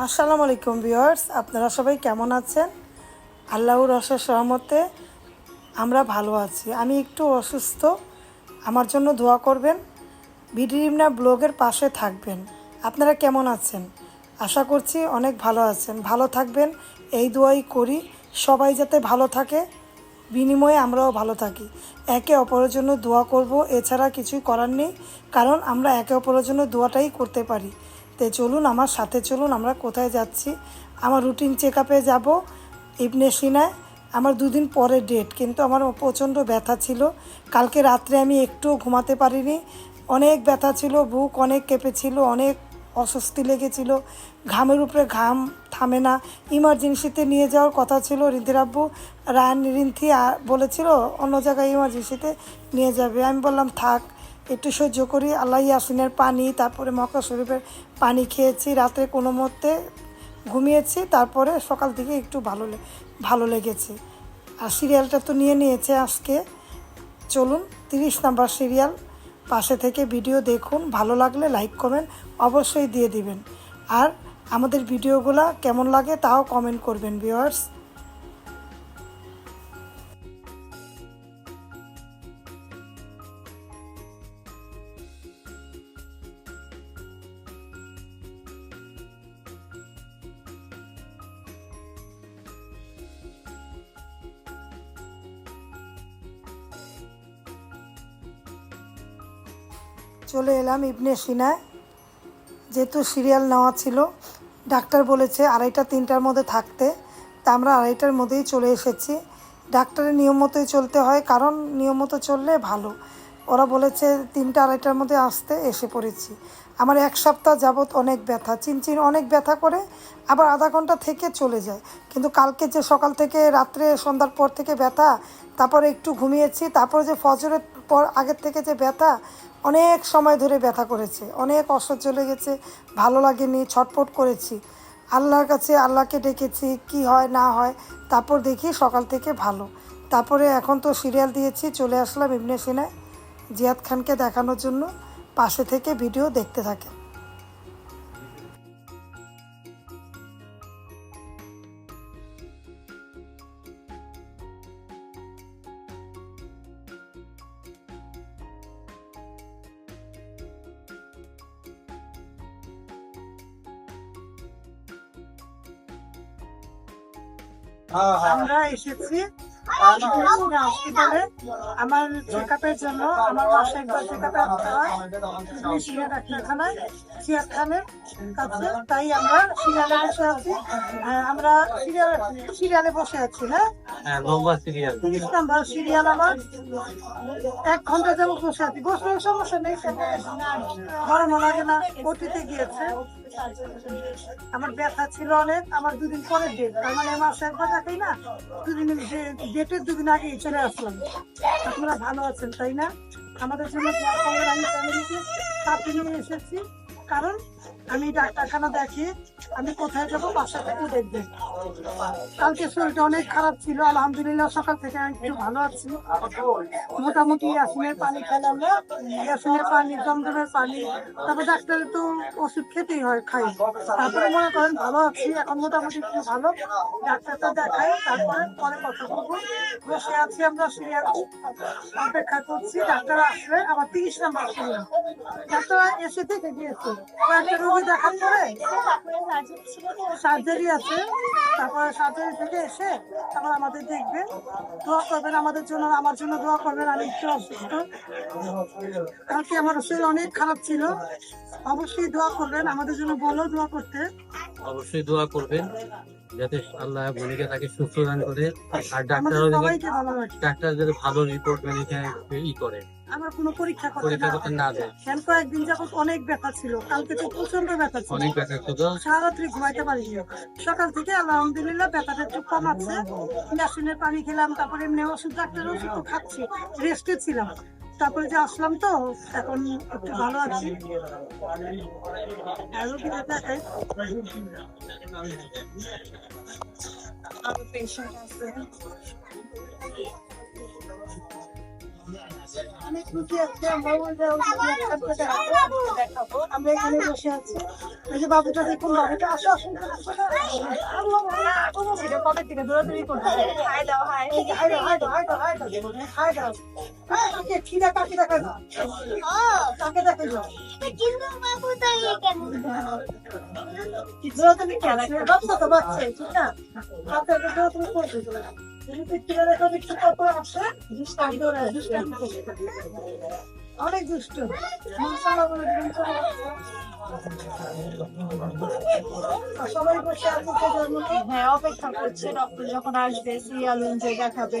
আসসালামু আলাইকুম ভিউয়ার্স, আপনারা সবাই কেমন আছেন? আল্লাহর অশেষ সহমতে আমরা ভালো আছি। আমি একটু অসুস্থ, আমার জন্য দোয়া করবেন। বিডিরিমনা ব্লগের পাশে থাকবেন। আপনারা কেমন আছেন? আশা করছি অনেক ভালো আছেন। ভালো থাকবেন, এই দোয়াই করি। সবাই যাতে ভালো থাকে, বিনিময়ে আমরাও ভালো থাকি। একে অপরের জন্য দোয়া করব, এছাড়া কিছুই করার নেই, কারণ আমরা একে অপরের জন্য দোয়াটাই করতে পারি। তে চলুন, আমার সাথে চলুন, আমরা কোথায় যাচ্ছি? আমার রুটিন চেক আপে যাব ইবনে সিনায় আমার দুদিন পরে ডেট কিন্তু আমার প্রচণ্ড ব্যথা ছিল। কালকে রাত্রে আমি একটুও ঘুমাতে পারিনি। অনেক ব্যথা ছিল, বুক অনেক কেঁপেছিল অনেক অস্বস্তি লেগেছিল। ঘামের উপরে ঘাম থামে না। ইমার্জেন্সিতে নিয়ে যাওয়ার কথা ছিল রিন্ধির আব্বু। রান রিন্থি বলেছিল, অন্য জায়গায় ইমার্জেন্সিতে নিয়ে যাবে। আমি বললাম, থাক, একটু সহ্য করি। আল্লাহ ইয়াসিনের পানি, তারপরে মক্কা শরীফের পানি খেয়েছি রাতে কোনো মতে, ঘুমিয়েছি, তারপরে সকাল থেকে একটু ভালো ভালো লেগেছে। আর সিরিয়ালটা তো নিয়ে নিয়েছে আজকে। চলুন, তিরিশ নাম্বার সিরিয়াল। পাশে থেকে ভিডিও দেখুন, ভালো লাগলে লাইক, কমেন্ট অবশ্যই দিয়ে দিবেন। আর আমাদের ভিডিওগুলো কেমন লাগে তাও কমেন্ট করবেন, ভিউয়ার্স। চলে ইবনে সিনায় যেহেতু সিরিয়াল নেওয়া ছিল, ডাক্তার বলেছে আড়াইটা তিনটার মধ্যে থাকতে। তা আমরা আড়াইটার মধ্যেই চলে এসেছি। ডাক্তারের নিয়ম মতোই চলতে হয়, কারণ নিয়ম মতো চললে ভালো। ওরা বলেছে, তিনটা আড়াইটার মধ্যে আসতে এসে পড়েছি। আমার এক সপ্তাহ যাবৎ অনেক ব্যথা, চিনচিন অনেক ব্যথা করে আবার আধা ঘণ্টা থেকে চলে যায়। কিন্তু কালকে যে সকাল থেকে রাত্রে সন্ধ্যার পর থেকে ব্যথা, তারপরে একটু ঘুমিয়েছি, তারপর যে ফজরের পর আগের থেকে যে ব্যথা অনেক সময় ধরে ব্যথা করেছে, অনেক অসহ্য লেগেছে ভালো লাগেনি, ছটফট করেছি। আল্লাহর কাছে আল্লাহকে ডেকেছি, কি হয়, না হয়, তারপর দেখি সকাল থেকে ভালো। তারপরে এখন তো সিরিয়াল দিয়েছি, চলে আসলাম ইবনে সিনায় জিয়াদ খানকে দেখানোর জন্য। পাশে থেকে ভিডিও দেখতে থাকে আমরা এসেছি হসপিটালে আমার চেক আপের জন্য আমার বাসায় একবার চেক আপে ডাক্তারখানায় সিয়াদ খানের কাছে। তাই আমরা সিরিয়ালে বসে আছি। হ্যাঁ, আমরা সিরিয়ালে সিরিয়ালে বসে আছি হ্যাঁ? হ্যাঁ সিরিয়াল। তিরিশ নাম্বার সিরিয়াল আমার। এক ঘণ্টা যাব বসে আছি। বসলে সমস্যা নেই গরমও লাগে না ওটিতে গিয়েছে। আমার ব্যথা ছিল অনেক, আমার দুদিন পরে ডেট তার মানে মাসে একবার তাই না, দুদিন ডেটের দুদিন আগে চলে আসলাম। আপনারা ভালো আছেন, তাই না? আমাদের জন্য। আমি এসেছি। কারণ আমি ডাক্তারখানা দেখি, আমি কোথায় যাব, বাসা থেকে দেখবে। কালকে শরীরটা অনেক খারাপ ছিল, আলহামদুলিল্লাহ সকাল থেকে আমি একটু ভালো আছি। মোটামুটি ইয়াসিনের পানি খেলাম, ইয়াসিনের পানি, জমজমের পানি, তারপর ডাক্তারের তো ওষুধ খেতেই হয়, খাই। তারপরে মনে করেন ভালো আছি, এখন মোটামুটি একটু ভালো। ডাক্তারটা দেখাই, তারপরে পরে কথা বলব। বসে আছি আমরা সিরিয়াল অপেক্ষা করছি, ডাক্তার আসবে, আবার তিরিশ নাম্বার ডাক্তার এসে থেকে গিয়েছে। দেখার পরে সার্জারি আছে। তারপরে সার্জারি থেকে এসে তারপর আমাদের দেখবেন দোয়া করবেন আমাদের জন্য আমার জন্য দোয়া করবেন আমি একটু অসুস্থ। কালকে আমার শরীর অনেক খারাপ ছিল। অবশ্যই দোয়া করবেন আমাদের জন্য বলো দোয়া করতে। অবশ্যই দোয়া করবেন যাতে আল্লাহ ভূমিকা তাকে সুস্থ দান করে। আর ডাক্তারও ডাক্তার যাতে ভালো রিপোর্ট মেডিকেল ই করে। আমার কোনো পরীক্ষা করতে না। করতে না কয়েকদিন যাবত অনেক ব্যথা ছিল। কালকে তো প্রচণ্ড ব্যথা ছিল। অনেক ব্যথা ছিল। সারাত্রি ঘুমাইতে পারিনি। সকাল থেকে আলহামদুলিল্লাহ ব্যথাটা একটু কম আছে পানি খেলাম তারপরে এমনি ওষুধ ডাক্তার ওষুধ তো খাচ্ছি। রেস্টে ছিলাম। তারপরে যে আসলাম তো এখন একটু ভালো আছি। আরও পেশেন্ট আছে। আমরা এখানে করছে বাচ্চা তো বাচ্চা ঠিক না অনেক দুষ্ট। সবাই বসে জন্ম হ্যাঁ অপেক্ষা করছে ডক্টর যখন আসবে সিরিয়াল দেখাবে।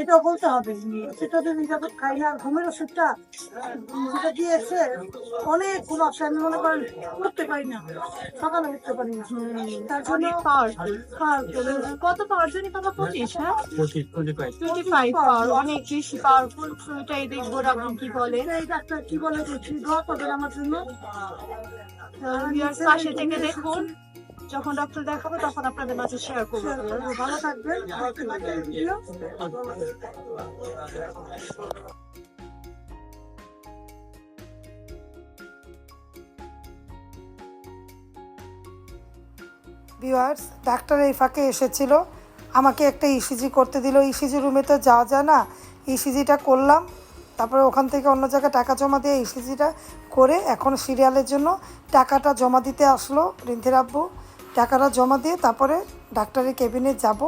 এটা বলতে হবে সেটা যদি যাবত খাই না ঘুমের ওষুধটা যেটা দিয়েছে অনেকগুলো আছে আমি মনে করেন উঠতে পারি না। সকালে উঠতে পারি না। তার জন্য কত পাওয়ার জন্য বাবা? পঁচিশ হ্যাঁ? টোয়েন্টি ফাইভ পাওয়ার অনেক বেশি পাওয়ারফুল এটাই দেখব আপনি কি বলে এই ডাক্তার কি বলে? দোয়া করবেন আমার জন্য। পাশে থেকে দেখুন। যখন ডক্টর দেখাবে তখন আপনাদের মাঝে শেয়ার করব। ভালো থাকবেন। ভিউয়ার্স ডাক্তার এই ফাঁকে এসেছিল। আমাকে একটা ইসিজি করতে দিল। ইসিজি রুমে তো যাওয়া যায় না। ইসিজিটা করলাম। তারপরে ওখান থেকে অন্য জায়গায় টাকা জমা দিয়ে ইসিজিটা করে এখন সিরিয়ালের জন্য টাকাটা জমা দিতে আসলো রিন্থির আব্বু। টাকাটা জমা দিয়ে তারপরে ডাক্তারের কেবিনে যাব।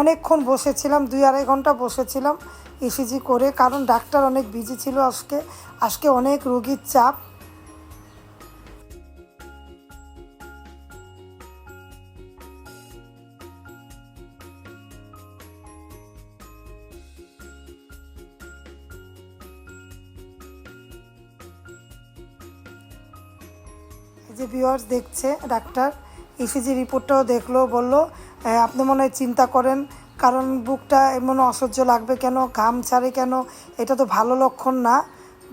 অনেকক্ষণ বসেছিলাম, দুই আড়াই ঘণ্টা বসেছিলাম ইসিজি করে, কারণ ডাক্তার অনেক বিজি ছিল আজকে। আজকে অনেক রোগীর চাপ। যে ভিউয়ার্স দেখছে, ডাক্তার। ইসিজি রিপোর্টটাও দেখল, বলল আপনি মনে হয় চিন্তা করেন, কারণ বুকটা এমন অসহ্য লাগবে কেন, ঘাম ছাড়ে কেন, এটা তো ভালো লক্ষণ না।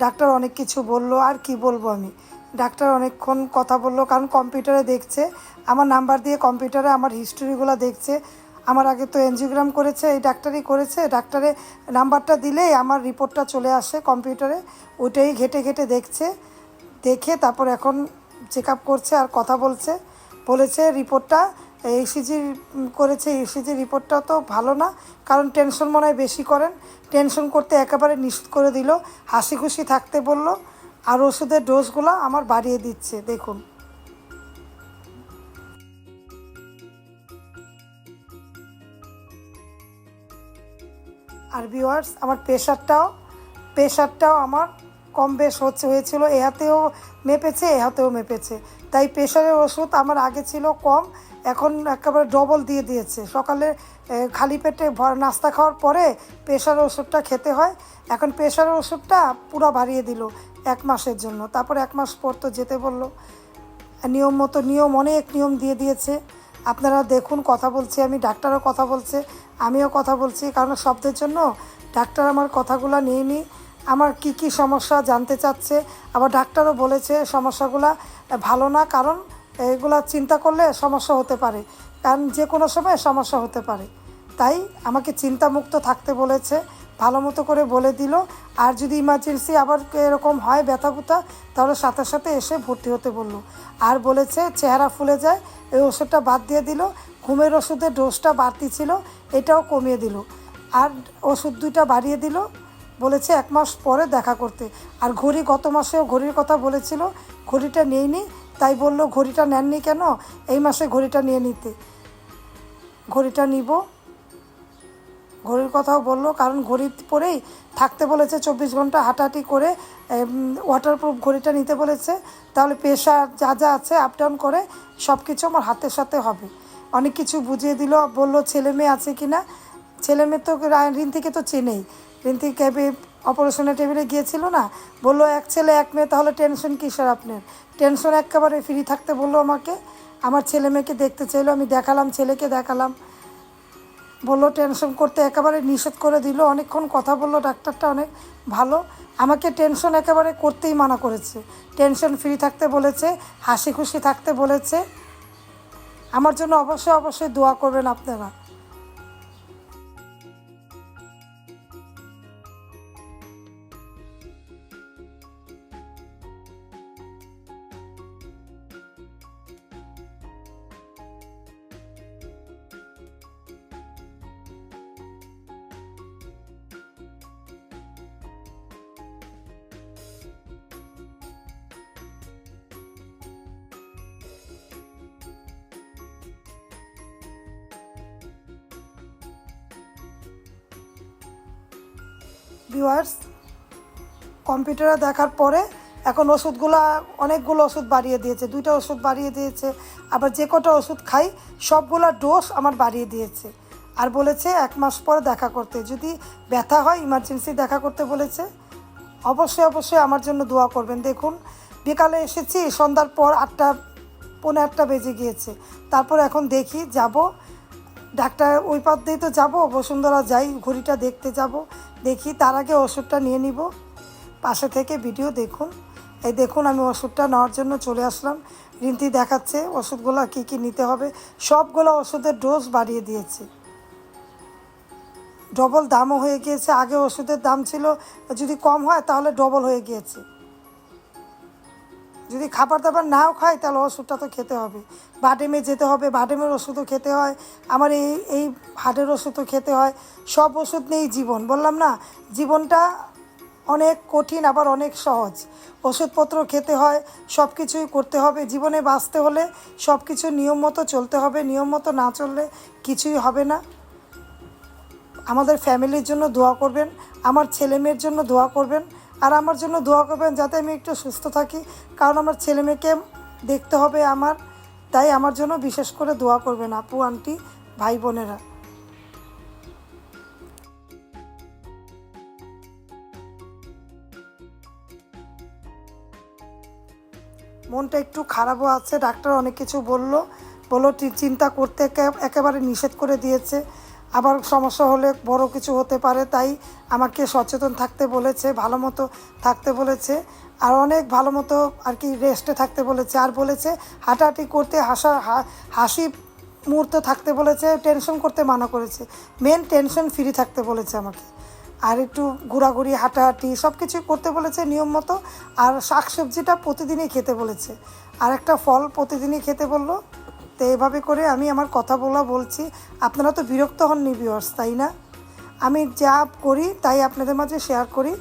ডাক্তার অনেক কিছু বলল, আর কি বলব আমি? ডাক্তার অনেকক্ষণ কথা বলল, কারণ কম্পিউটারে দেখছে, আমার নাম্বার দিয়ে কম্পিউটারে আমার হিস্টোরিগুলো দেখছে, আমার আগে তো এনজিওগ্রাম করেছে, এই ডাক্তারই করেছে, ডাক্তারে নাম্বারটা দিলেই আমার রিপোর্টটা চলে আসে কম্পিউটারে, ওইটাই ঘেটে ঘেটে দেখছে, দেখে তারপর এখন চেক আপ করছে আর কথা বলছে। বলেছে রিপোর্টটা ইসিজি করেছে ইসিজি রিপোর্টটা তো ভালো না, কারণ টেনশন মনে হয় বেশি করেন। টেনশন করতে একেবারে নিষেধ করে দিল, হাসি খুশি থাকতে বলল, আর ওষুধের ডোজগুলো আমার বাড়িয়ে দিচ্ছে, দেখুন। আর ভিওয়ার্স আমার প্রেশারটাও প্রেশারটাও আমার কম বেশ হচ্ছে, হয়েছিল, এ হাতেও মেপেছে, এ হাতেও মেপেছে। তাই প্রেশারের ওষুধ আমার আগে ছিল কম, এখন একেবারে ডবল দিয়ে দিয়েছে। সকালে খালি পেটে নাস্তা খাওয়ার পরে প্রেশারের ওষুধটা খেতে হয়। এখন প্রেশারের ওষুধটা পুরো বাড়িয়ে দিল এক মাসের জন্য। তারপর এক মাস পর তো যেতে বলল। নিয়ম মতো, নিয়ম, অনেক নিয়ম দিয়ে দিয়েছে। আপনারা দেখুন, কথা বলছি আমি, ডাক্তারও কথা বলছে, আমিও কথা বলছি, কারণ শব্দের জন্য ডাক্তার আমার কথাগুলো নিয়ে নি আমার কি কি সমস্যা জানতে চাচ্ছে? আবার ডাক্তারও বলেছে সমস্যাগুলা ভালো না, কারণ এগুলা চিন্তা করলে সমস্যা হতে পারে। কারণ যে কোনো সময় সমস্যা হতে পারে। তাই আমাকে চিন্তামুক্ত থাকতে বলেছে, ভালো মতো করে বলে দিল। আর যদি ইমার্জেন্সি আবার এরকম হয় ব্যথা বুথা তাহলে সাথে সাথে এসে ভর্তি হতে বলল। আর বলেছে চেহারা ফুলে যায়, এই ওষুধটা বাদ দিয়ে দিল। ঘুমের ওষুধের ডোজটা বাড়তি ছিল, এটাও কমিয়ে দিল। আর ওষুধ দুইটা বাড়িয়ে দিল। বলেছে এক মাস পরে দেখা করতে। আর ঘড়ি গত মাসেও ঘড়ির কথা বলেছিল, ঘড়িটা নেইনি, তাই বলল ঘড়িটা নেননি কেন? এই মাসে ঘড়িটা নিয়ে নিতে। ঘড়িটা নিব। ঘড়ির কথাও বলল, কারণ ঘড়ি পরেই থাকতে বলেছে, চব্বিশ ঘণ্টা হাঁটাহাঁটি করে ওয়াটারপ্রুফ ঘড়িটা নিতে বলেছে। তাহলে প্রেশার যা যা আছে আপ ডাউন করে সব কিছু আমার হাতের সাথে হবে। অনেক কিছু বুঝিয়ে দিল, বলল ছেলে মেয়ে আছে কি না ছেলে মেয়ে তো ঋণ থেকে তো চেনেই। রিন্তি ক্যাবে অপারেশনের টেবিলে গিয়েছিল না? বলল, এক ছেলে, এক মেয়ে, তাহলে টেনশন কিসের আপনার? টেনশন একেবারে ফ্রি থাকতে বলল আমাকে। আমার ছেলে মেয়েকে দেখতে চাইলো, আমি দেখালাম, ছেলেকে দেখালাম। বলল, টেনশন করতে একেবারে নিষেধ করে দিল। অনেকক্ষণ কথা বলল, ডাক্তারটা অনেক ভালো। আমাকে টেনশন একেবারে করতেই মানা করেছে। টেনশন ফ্রি থাকতে বলেছে, হাসি খুশি থাকতে বলেছে। আমার জন্য অবশ্যই অবশ্যই দোয়া করবেন আপনারা। ভিউয়ার্স কম্পিউটারে দেখার পরে এখন ওষুধগুলো, অনেকগুলো ওষুধ বাড়িয়ে দিয়েছে, দুইটা ওষুধ বাড়িয়ে দিয়েছে, আবার যে কটা ওষুধ খাই, সবগুলো ডোজ আমার বাড়িয়ে দিয়েছে। আর বলেছে এক মাস পরে দেখা করতে, যদি ব্যথা হয় ইমার্জেন্সি দেখা করতে বলেছে, অবশ্যই অবশ্যই আমার জন্য দোয়া করবেন। দেখুন, বিকালে এসেছি, সন্ধ্যার পর আটটা, পৌনে আটটা বেজে গিয়েছে। তারপর এখন দেখি, যাব, ডাক্তার ওই পথ দিয়ে তো যাব, বসুন্ধরা যাই, ঘড়িটা দেখতে যাব দেখি, তার আগে ওষুধটা নিয়ে নিব। পাশে থেকে ভিডিও দেখুন। এই দেখুন, আমি ওষুধটা নেওয়ার জন্য চলে আসলাম। রিন্তি দেখাচ্ছে ওষুধগুলো কি কি নিতে হবে। সবগুলো ওষুধের ডোজ বাড়িয়ে দিয়েছে। ডবল দামও হয়ে গিয়েছে। আগে ওষুধের দাম ছিল, যদি কম হয় তাহলে ডবল হয়ে গিয়েছে। যদি খাবার দাবার নাও খায়, তাহলে ওষুধটা তো খেতে হবে। বাডেমে যেতে হবে বাডেমের ওষুধও খেতে হয়। আমার এই এই হার্টের ওষুধও খেতে হয়। সব ওষুধ নেই জীবন, বললাম না? জীবনটা অনেক কঠিন, আবার অনেক সহজ। ওষুধপত্র খেতে হয় সব কিছুই করতে হবে। জীবনে বাঁচতে হলে সব কিছু নিয়ম মতো চলতে হবে। নিয়ম মতো না চললে কিছুই হবে না। আমাদের ফ্যামিলির জন্য দোয়া করবেন। আমার ছেলে মেয়ের জন্য দোয়া করবেন। আর আমার জন্য দোয়া করবেন যাতে আমি একটু সুস্থ থাকি, কারণ আমার ছেলে মেয়েকে দেখতে হবে আমার। তাই আমার জন্য বিশেষ করে দোয়া করবেন আপু, আন্টি, ভাই বোনেরা। মনটা একটু খারাপও আছে, ডাক্তার অনেক কিছু বলল। বলল চিন্তা করতে একে- একেবারে নিষেধ করে দিয়েছে। আবার সমস্যা হলে বড় কিছু হতে পারে, তাই আমাকে সচেতন থাকতে বলেছে, ভালো মতো থাকতে বলেছে, আর অনেক ভালো মতো আর কি রেস্টে থাকতে বলেছে, আর বলেছে হাঁটাহাঁটি করতে হাসা হাসি মুহূর্ত থাকতে বলেছে টেনশন করতে মানা করেছে মেন টেনশন ফ্রি থাকতে বলেছে আমাকে, আর একটু ঘোরাঘুরি, হাঁটাহাঁটি সব কিছুই করতে বলেছে নিয়ম মতো, আর শাকসবজিটা প্রতিদিনই খেতে বলেছে, আর একটা ফল প্রতিদিনই খেতে বলল তো এভাবে করে আমি আমার কথা বলা বলছি। আপনারা তো বিরক্ত হননি ভিউয়ার্স তাই না? আমি যা করি, তাই আপনাদের মাঝে শেয়ার করি।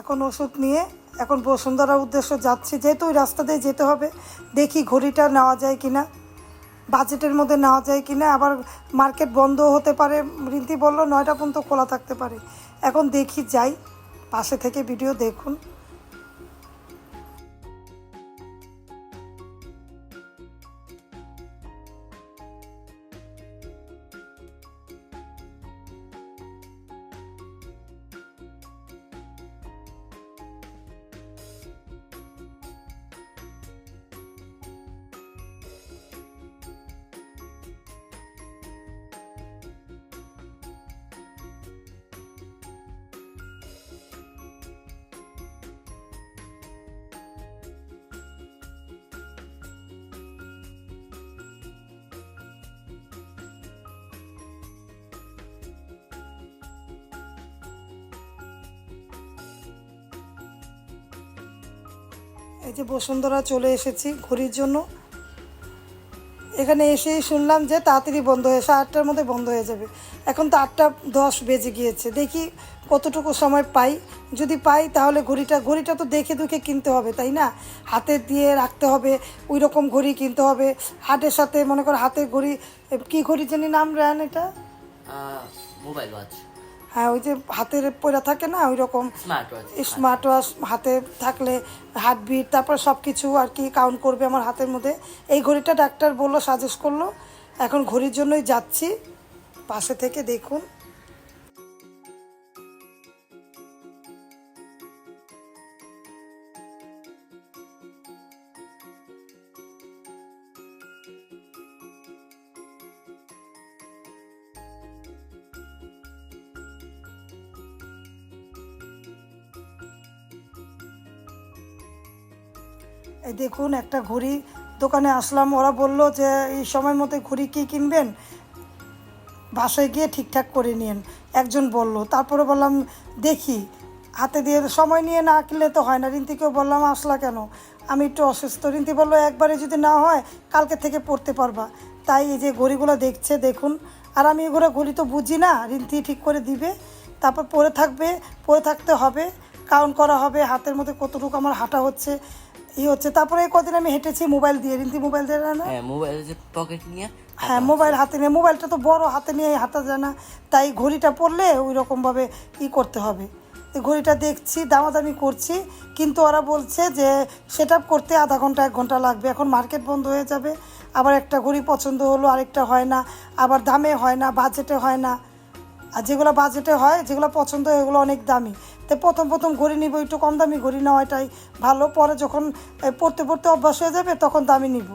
এখন ওষুধ নিয়ে এখন বসুন্ধরার উদ্দেশ্য যাচ্ছি, যেহেতু ওই রাস্তা দিয়ে যেতে হবে, দেখি ঘড়িটা নেওয়া যায় কি না বাজেটের মধ্যে নেওয়া যায় কি না আবার মার্কেট বন্ধ হতে পারে, রিন্তি বলল, নয়টা পর্যন্ত খোলা থাকতে পারে। এখন দেখি যাই, পাশে থেকে ভিডিও দেখুন। এই যে বসুন্ধরা চলে এসেছি ঘড়ির জন্য। এখানে এসেই শুনলাম যে তাড়াতাড়ি বন্ধ হয়ে সাড়ে আটটার মধ্যে বন্ধ হয়ে যাবে। এখন তো আটটা দশ বেজে গিয়েছে। দেখি কতটুকু সময় পাই। যদি পাই তাহলে ঘড়িটা ঘড়িটা তো দেখে দুখে কিনতে হবে, তাই না? হাতে দিয়ে রাখতে হবে ওই রকম ঘড়ি কিনতে হবে। হাটের সাথে মনে করো হাতের ঘড়ি কি ঘড়ি জানি নাম রান এটা? Mobile watch. হ্যাঁ ওই যে হাতের পয়লা থাকে না ওই রকম স্মার্ট ওয়াচ স্মার্ট ওয়াচ হাতে থাকলে হার্টবিট তারপর সব কিছু আর কি কাউন্ট করবে আমার হাতের মধ্যে। এই ঘড়িটা ডাক্তার বলল সাজেস্ট করল। এখন ঘড়ির জন্যই যাচ্ছি। পাশে থেকে দেখুন। এই দেখুন, একটা ঘড়ি দোকানে আসলাম। ওরা বলল যে, এই সময় মতো ঘড়ি কী কিনবেন? বাসায় গিয়ে ঠিকঠাক করে নিন। একজন বলল, তারপরে বললাম, দেখি, হাতে দিয়ে সময় নিয়ে না কিনলে তো হয় না। রিন্তিকেও বললাম, আসলা কেন? আমি একটু অসুস্থ। রিন্তি বলল, একবারে যদি না হয়, কালকে থেকে পড়তে পারবা। তাই এই যে ঘড়িগুলো দেখছে, দেখুন। আর আমি এগুলো ঘড়ি তো বুঝি না, রিন্তি ঠিক করে দিবে। তারপর পরে থাকবে, পরে থাকতে হবে। কাউন্ট করা হবে, হাতের মধ্যে কতটুকু আমার হাঁটা হচ্ছে। ই হচ্ছে তারপরে কদিন আমি হেঁটেছি মোবাইল দিয়ে। রিন্তি মোবাইল দিয়ে না? হ্যাঁ মোবাইল যে পকেট নিয়ে হ্যাঁ মোবাইল হাতে নিয়ে মোবাইলটা তো বড় হাতে নিয়ে হাঁটা যায় না। তাই ঘড়িটা পরলে ওই রকমভাবে ই করতে হবে। এই ঘড়িটা দেখছি দামাদামি করছি কিন্তু ওরা বলছে যে সেট করতে আধা ঘণ্টা এক ঘণ্টা লাগবে। এখন মার্কেট বন্ধ হয়ে যাবে। আবার একটা ঘড়ি পছন্দ হলো আরেকটা হয় না। আবার দামে হয় না বাজেটে হয় না। আর যেগুলো বাজেটে হয় যেগুলো পছন্দ হয় এগুলো অনেক দামি। তো প্রথম প্রথম ঘড়ি নিব, একটু কম দামি ঘড়ি নেওয়াটাই ভালো। পরে যখন পড়তে পড়তে অভ্যাস হয়ে যাবে, তখন দামি নিব।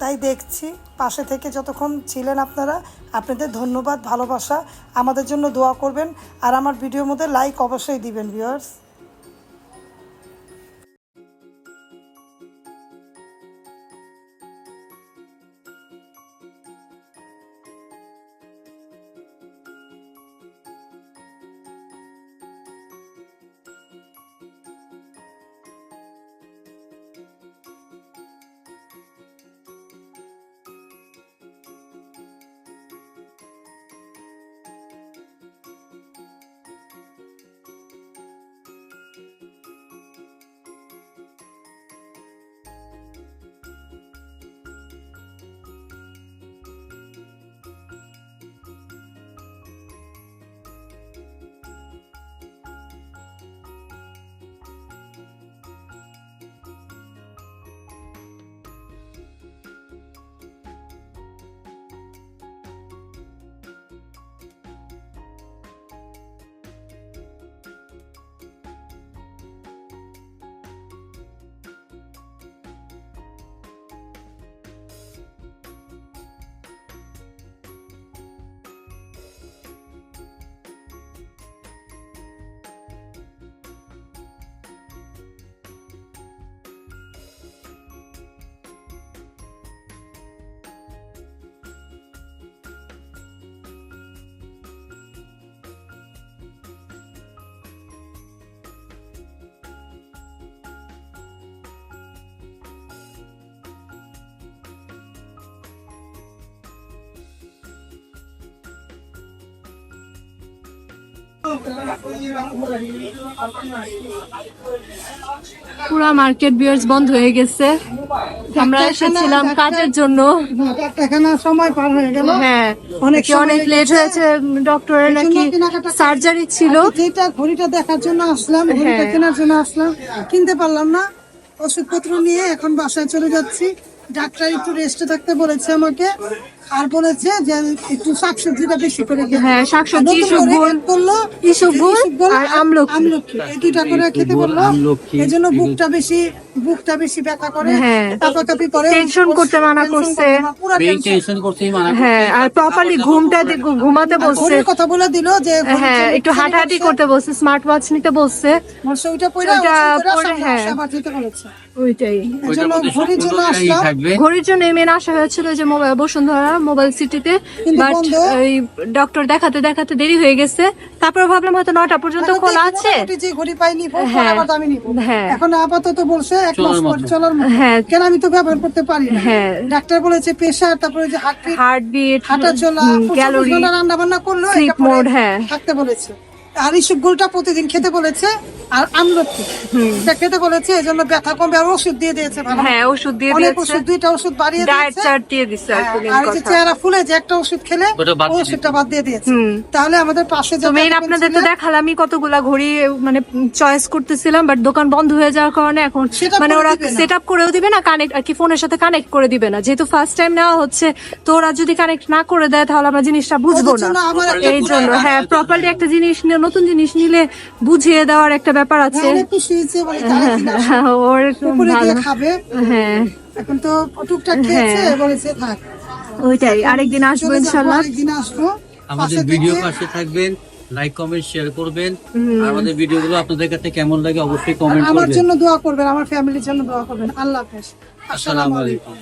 তাই দেখছি, পাশে থেকে যতক্ষণ ছিলেন আপনারা, আপনাদের ধন্যবাদ, ভালোবাসা। আমাদের জন্য দোয়া করবেন। আর আমার ভিডিওর মধ্যে লাইক অবশ্যই দিবেন ভিউয়ার্স পুরা মার্কেট বিয়ার্স বন্ধ হয়ে গেছে। আমরা এসেছিলাম কাজের জন্য। এখানে সময় পার হয়ে গেল। হ্যাঁ অনেক অনেক লেট হয়েছে ডক্টরের নাকি সার্জারি ছিল। যেটা ঘড়িটা দেখার জন্য আসলাম ঘড়িটা হ্যাঁ। কেনার জন্য আসলাম। কিনতে পারলাম না। ওষুধপত্র নিয়ে এখন বাসায় চলে যাচ্ছি। ডাক্তার একটু রেস্টে থাকতে বলেছে আমাকে। আর বলেছে যে একটু শাকসবজিটা বেশি করে হ্যাঁ শাকসবজি ইসবগুল আর আমলকি আমলকি এই দুইটা করে খেতে বলল। আমলকি, এই জন্য বুকটা বেশি বুকটা বেশি ব্যথা করে হ্যাঁ। কাঁপাকাঁপি করে। টেনশন করতে মানা করছে। টেনশন। করতেই মানা হ্যাঁ আর প্রপারলি ঘুমটা ঘুমাতে বলছে। কথা বলে দিল যে হ্যাঁ একটু হাঁটাহাঁটি করতে বলছে স্মার্ট ওয়াচ নিতে বলছে। বলছে ওইটা পরে হ্যাঁ। ওইটাই। ঘড়ির জন্য আসলাম। ঘড়ির জন্য মেন আসা হয়েছিল যে মোবাইল বসুন্ধরা মোবাইল সিটিতে বাট ওই ডক্টর দেখাতে দেখাতে দেরি হয়ে গেছে। তারপর ভাবলাম হয়তো নটা পর্যন্ত এখন খোলা আছে। যে ঘড়ি পাইনি হ্যাঁ। হ্যাঁ। এখন আপাতত বলছে এক মাস পর চলার হ্যাঁ। কেন আমি তো ব্যবহার করতে পারি না? হ্যাঁ। ডাক্তার বলেছে প্রেসার তারপরে যে হার্টবিট হার্টবিট হাঁটা চলা ক্যালোরি রান্না বান্না করল স্লিপ মোড হ্যাঁ। থাকতে বলেছে। আর এই সবগুলোটা প্রতিদিন খেতে বলেছে আর আমলকি। এটা খেতে বলেছে এই জন্য ব্যথা কমবে আর ওষুধ দিয়ে দিয়েছে হ্যাঁ ওষুধ দিয়ে অনেক দিয়েছে। ওষুধ দুইটা ওষুধ বাড়িয়ে ডায়েট চার্ট দিয়ে আর হ্যাঁ, যে চেহারা ফুলে যে একটা ওষুধ খেলে ওষুধটা বাদ দিয়ে দিয়েছে। তাহলে আমাদের পাশে তো মেইন আপনাদের তো দেখালামই কতগুলা ঘড়ি মানে চয়েস করতেছিলাম বাট দোকান বন্ধ হয়ে যাওয়ার কারণে এখন মানে ওরা দিবে সেট আপ করেও দিবে না কানেক্ট আর কি ফোনের সাথে কানেক্ট করে দিবে না। যেহেতু ফার্স্ট টাইম নেওয়া হচ্ছে তো ওরা যদি কানেক্ট না করে দেয় তাহলে আমরা জিনিসটা বুঝব না। এই জন্য হ্যাঁ প্রপারলি একটা জিনিস নিয়ে নতুন জিনিস নিলে বুঝিয়ে দেওয়ার একটা ব্যাপার আছে। ওর খুব। হ্যাঁ। এখন তো টুকটাক খেয়েছে হ্যাঁ। বলেছে থাক। ওইটাই আরেকদিন আসব আরেকদিন আমাদের ভিডিও পাশে থাকবেন লাইক কমেন্ট শেয়ার করবেন। আমাদের ভিডিওগুলো আপনাদের কাছে কেমন লাগে অবশ্যই কমেন্ট আমার জন্য দোয়া করবেন আমার ফ্যামিলির জন্য দোয়া করবেন। আল্লাহ হাফেজ। আসসালামু আলাইকুম।